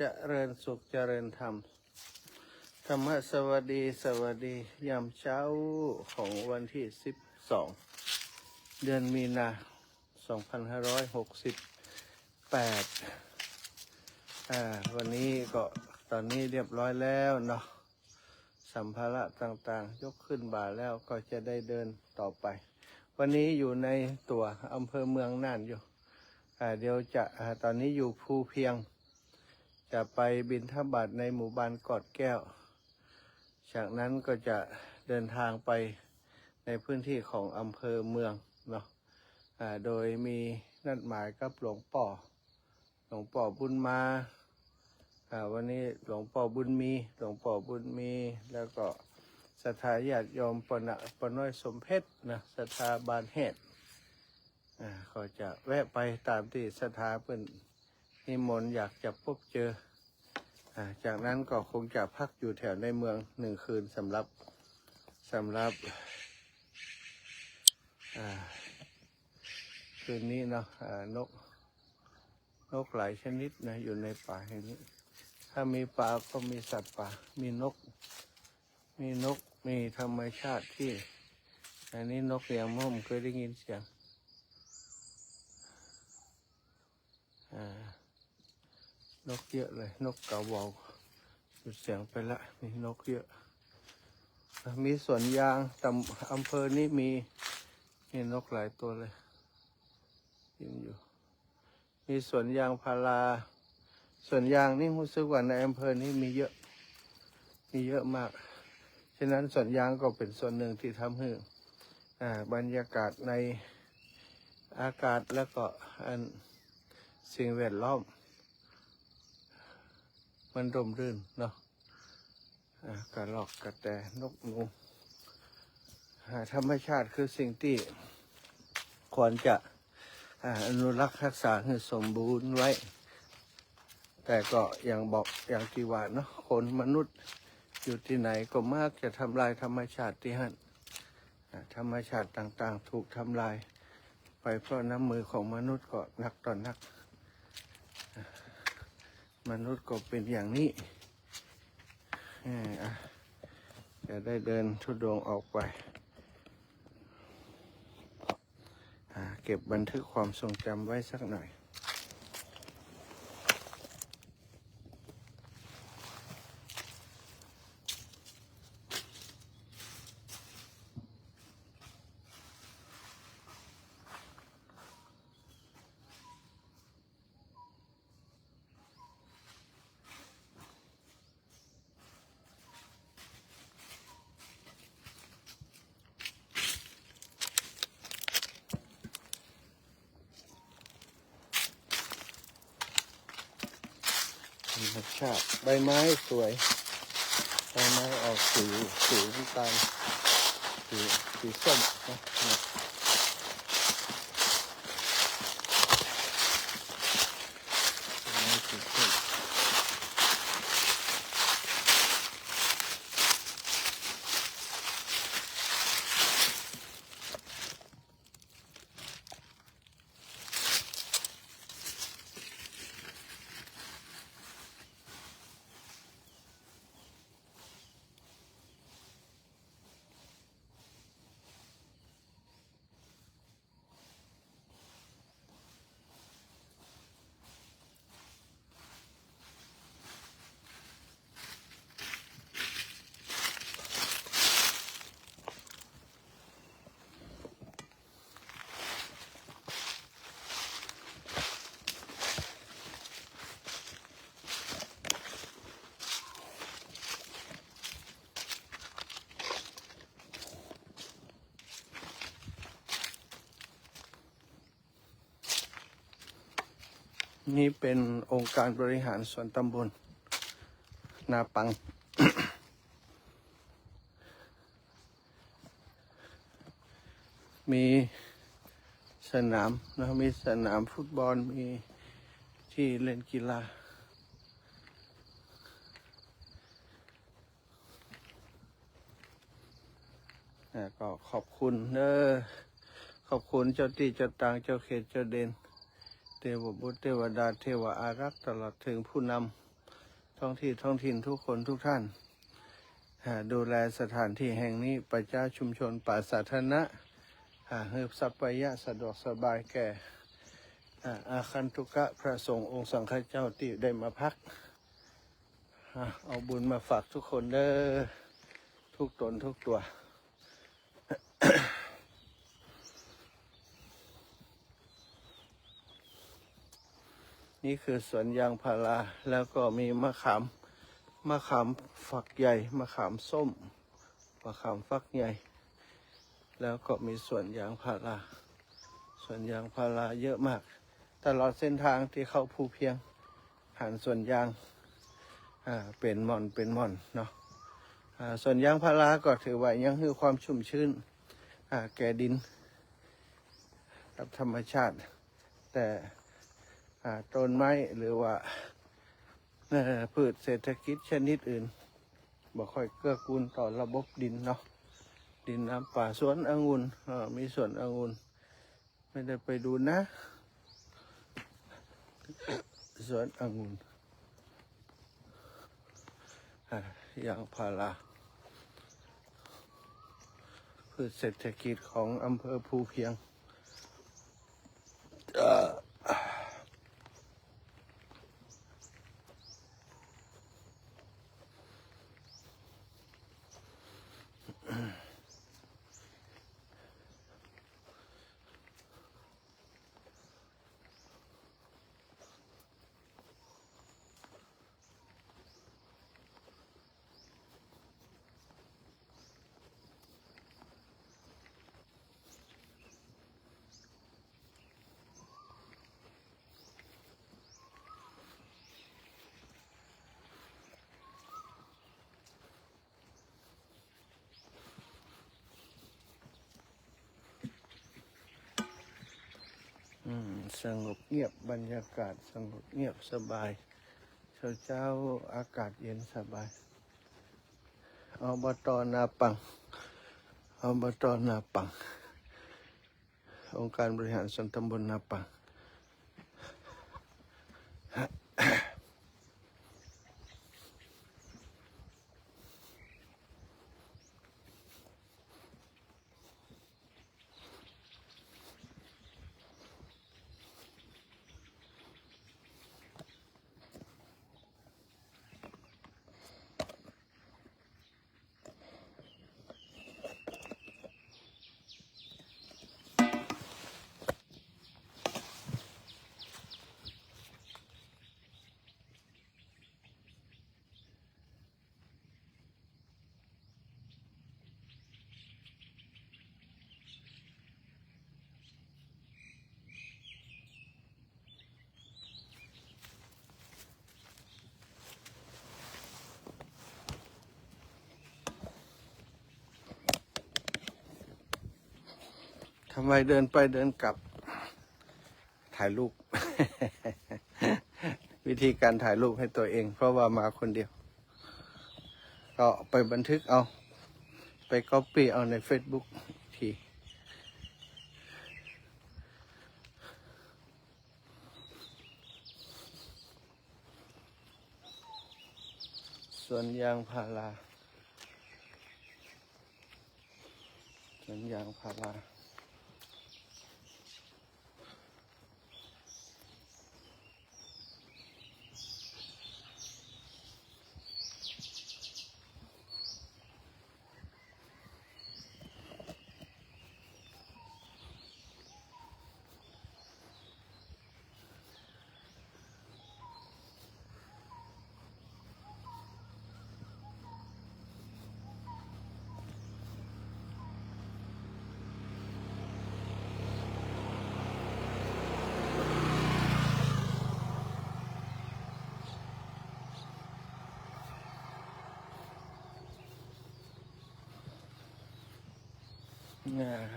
เจริญสุขเจริญธรรม ธรรมสวัสดีสวัสดียามเช้าของวันที่สิบสองเดือนมีนาสองพันห้าร้อยหกสิบแปดอ่าวันนี้ก็ตอนนี้เรียบร้อยแล้วเนาะสัมภาระต่างๆ ยกขึ้นบ่าแล้วก็จะได้เดินต่อไป วันนี้อยู่ในตัวอำเภอเมืองน่านอยู่อ่าเดี๋ยวจะอ่าตอนนี้อยู่ภูเพียง จะไปบินทบาทในหมู่บ้านกอดแก้ว จากนั้นก็จะเดินทางไปในพื้นที่ของอำเภอเมืองเนาะโดยมีนัดหมายกับหลวงป่อ หลวงป่อบุญมาวันนี้หลวงป่อบุญมี หลวงป่อบุญมี แล้วก็สถาญาติโยมปนะปน้อยสมเพชรนะสถาบานแหดอ่าก็จะแวะไปตามที่สถาเพิ่น นิมนต์อยากจะพบเจอ จากนั้นก็คงจะพักอยู่แถวในเมืองหนึ่งคืนสำหรับสำหรับคืนนี้เนาะนก นกหลายชนิดนะอยู่ในป่าแห่งนี้ ถ้ามีป่าก็มีสัตว์ป่า มีนก มีนก มีธรรมชาติที่ อันนี้นกเสียงม่อมเคยได้ยินเสียง อ่า นกเยอะเลย นกเกาเบาหยุดเสียงไปละ มีนกเยอะ มีสวนยางตำอำเภอนี้มีมีนกหลายตัวเลยยินอยู่ มีสวนยางพาราสวนยางนี่รู้สึกว่าในอำเภอนี้มีเยอะ มีเยอะมาก ฉะนั้นสวนยางก็เป็นส่วนหนึ่งที่ทำให้อ่าบรรยากาศในอากาศแล้วก็สิ่งแวดล้อม มันร่มรื่นเนาะอ่ากระรอกกระแตนกนูธรรมชาติคือสิ่งที่ควรจะอนุรักษ์รักษาให้สมบูรณ์ไว้ แต่ก็อย่างบอกอย่างที่ว่าเนาะคนมนุษย์อยู่ที่ไหนก็มากจะทำลายธรรมชาติที่หันธรรมชาติต่างๆ ถูกทำลาย ไปเพราะน้ำมือของมนุษย์ก็หนักต่อหนัก มนุษย์ก็เป็นอย่างนี้เอ่อะจะได้เดินทุดงออกไป เก็บบันทึกความทรงจำไว้สักหน่อยาติ ใบไม้สวย ใบไม้ออกสีสีน้ำตาลสีสีส้มนะ นี่เป็นองค์การบริหารส่วนตำบล นาปัง มีสนามนะมีสนามฟุตบอลมีที่เล่นกีฬาอ่ก็ขอบคุณเนอขอบคุณเจ้าที่เจ้าตางเจ้าเขตเจ้าเดน ทวบุตรเทวดาเทวอารักษ์ตลอดถึงผู้นำท้องที่ท้องถิ่นทุกคนทุกท่านอ่าดูแลสถานที่แห่งนี้ประชาชุมชนป่าสาธารณะอ่าให้สัพพยะสะดวกสบายแก่อาคันตุกะพระสงฆ์องค์สังฆเจ้าที่ได้มาพัก เอาบุญมาฝากทุกคนเด้อทุกตนทุกตัว นี่คือสวนยางพาราแล้วก็มีมะขามมะขามฝักใหญ่มะขามส้มมะขามฟักใหญ่ แล้วก็มีสวนยางพาราสวนยางพาราเยอะมาก ตลอดเส้นทางที่เข้าภูเพียงผ่านสวนยางอ่าเป็นหม่อนเป็นหม่อนเนาะอ่าสวนยางพาราก็ถือว่ายังคือความชุ่มชื้นอ่าแก่ดินกับธรรมชาติแต่ ต้นไม้หรือว่าพืชเศรษฐกิจชนิดอื่นบ่ค่อยเกื้อกูลต่อระบบดินเนาะดินน้ำป่าสวนองุ่นมีสวนองุ่นไม่ได้ไปดูนะ สวนองุ่นอ่ายางพาราพืชเศรษฐกิจของอำเภอภูเพียง อืม สงบเงียบบรรยากาศสงบเงียบสบาย เช้าเช้าอากาศเย็นสบายอบตนาปังอบตนาปัง องค์การบริหารส่วนตำบลนาปัง ทำไมเดินไปเดินกลับ ถ่ายรูป วิธีการถ่ายรูปให้ตัวเอง เพราะว่ามาคนเดียว ก็ไปบันทึกเอา ไปก๊อปปี้เอาใน Facebook อีกทีส่วนยางพาราสวนยางพารา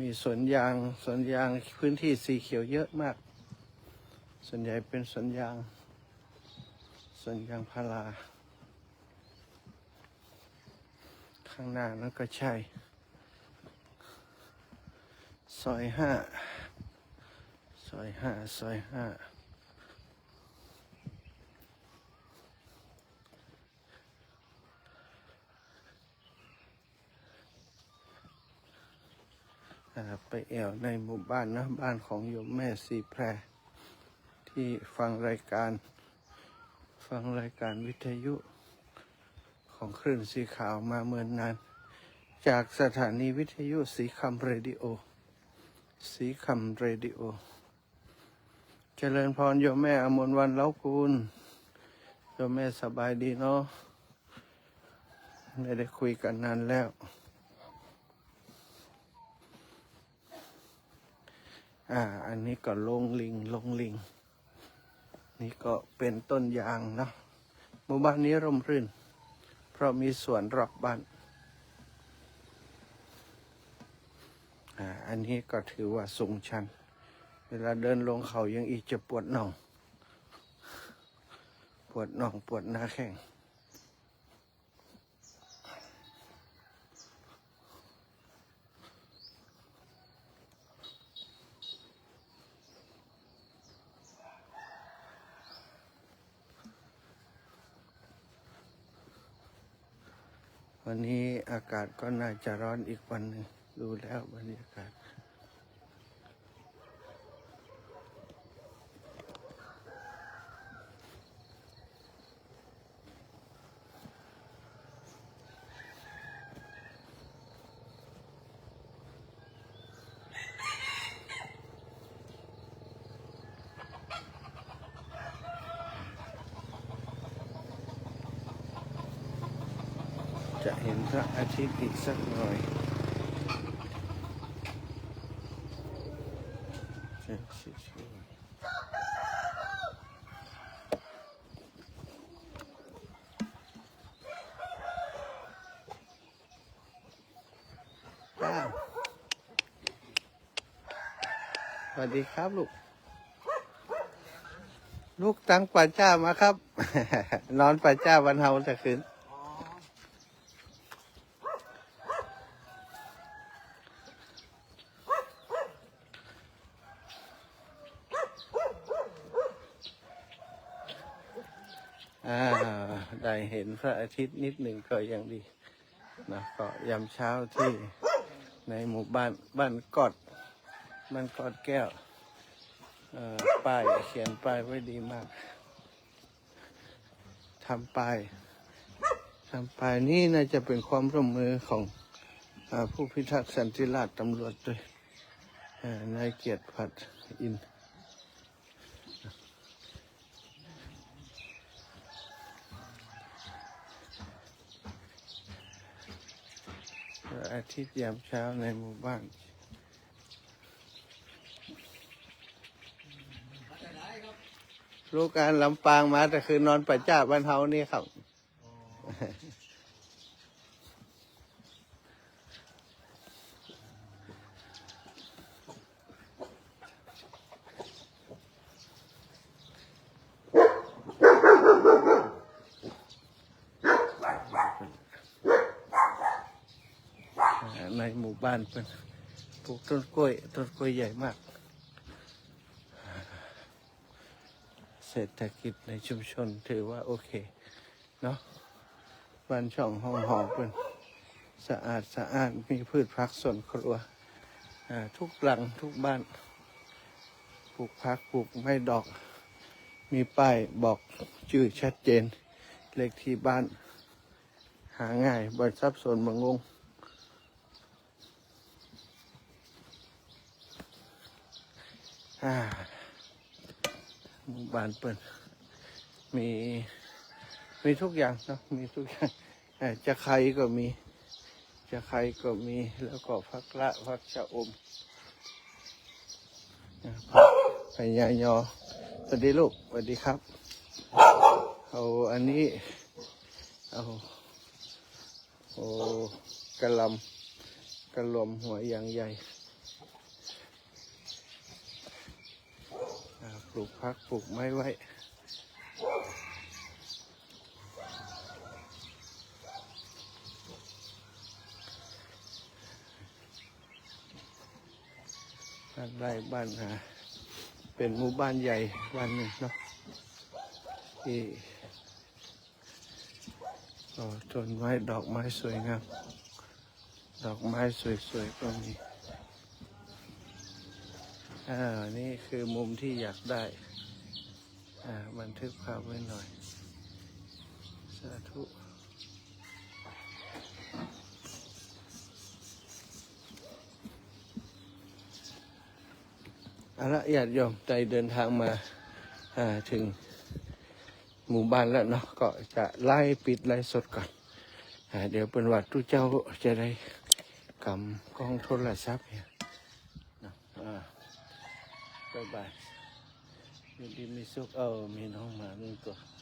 มีสวนยางสวนยางพื้นที่สีเขียวเยอะมาก ส่วนใหญ่เป็นสวนยางสวนยางพาราข้างหน้านั่นก็ใช่ ซอยห้าซอยห้าซอยห้า ไปแอวในหมู่บ้านนะบ้านของโยมแม่สีแพร ที่ฟังรายการ ฟังรายการวิทยุของคลื่นสีขาวมาเมื่อนนาน จากสถานีวิทยุสีคำเรดิโอ สีคำเรดิโอ เจริญพรโยมแม่อมนวันเล้ากุลโยมแม่สบายดีเนาะไม่ได้คุยกันนานแล้ว อ่า อันนี้ก็ลงลิงลงลิง นี่ก็เป็นต้นยางเนาะหมู่บ้านนี้ร่มรื่น เพราะมีสวนรอบบ้านอ่าอันนี้ก็ถือว่าสูงชัน เวลาเดินลงเขายังอีกจะปวดน่อง ปวดน่องปวดหน้าแข้ง วันนี้อากาศก็น่าจะร้อนอีกวันหนึ่งดูแล้วบรรยากาศ ห็นพระอาทิตย์อีกสักหน่อยจะช่วยอ้าวสวัสดีครับลูก ลูกตั้งป่าจ้ามาครับ นอนป่าจ้าวันเฮาแต่คืน อ่าได้เห็นพระอาทิตย์นิดหนึ่งก็ยังดีนะก็ยามเช้าที่ในหมู่บ้านบ้านกอดบ้านกอดแก้วป้ายเขียนป้ายไว้ดีมากทำป้ายทำป้ายนี่น่าจะเป็นความร่วมมือของอผู้พิทักษ์สันติราษฎร์ตำรวจด้วยนายเกียรติผัดอิน ระอาทิตย์ยามเช้าในหมู่บ้านลูกการลำปางมาแต่คือนอนประจ้าบ้านเฮานี่ครับ อ่า ในหมู่บ้านเป็นปลูกต้นกล้วยต้นกล้วยใหญ่มาก เศรษฐกิจในชุมชนถือว่าโอเค เนาะบ้านช่องห้องหอเป็นสะอาดสะอาดมีพืชพักสวนครัวทุกหลังทุกบ้านปลูกพักปลูกไม้ดอก มีป้ายบอกชื่อชัดเจน เลขที่บ้าน หาง่ายบริษัทสนบางงอ่ หมู่บ้านเปิดมีมีทุกอย่างเนะมีทุกอย่างจะใครก็มี จะใครก็มี แล้วก็พักละพักชะอมอ่าพักพญายอสวัสดีลูกสวัสดีครับ เอาอันนี้ เอาโอ้กระลำกระลมหัวอย่างใหญ่ อ่าป ลูกพักปลูกไม้ไว้ บ้านไร่บ้านหาเป็นหมู่บ้านใหญ่บ้านหนึ่งเนาะที่ต้นไม้ดอกไม้สวยงาม ดอกไม้สวยๆก็มี อ่า นี่คือมุมที่อยากได้ อ่า บันทึกภาพไว้หน่อย สาธุอาละญาติโยมใจเดินทางมาอ่าถึงหมู่บ้านแล้วเนาะก็จะไล่ปิดไล่สดก่อนอาเดี๋ยวเป็นวัดทุกเจ้าจะได้กำกล้องโทรศัพท์เนี่ยเนาะอ่า บายบาย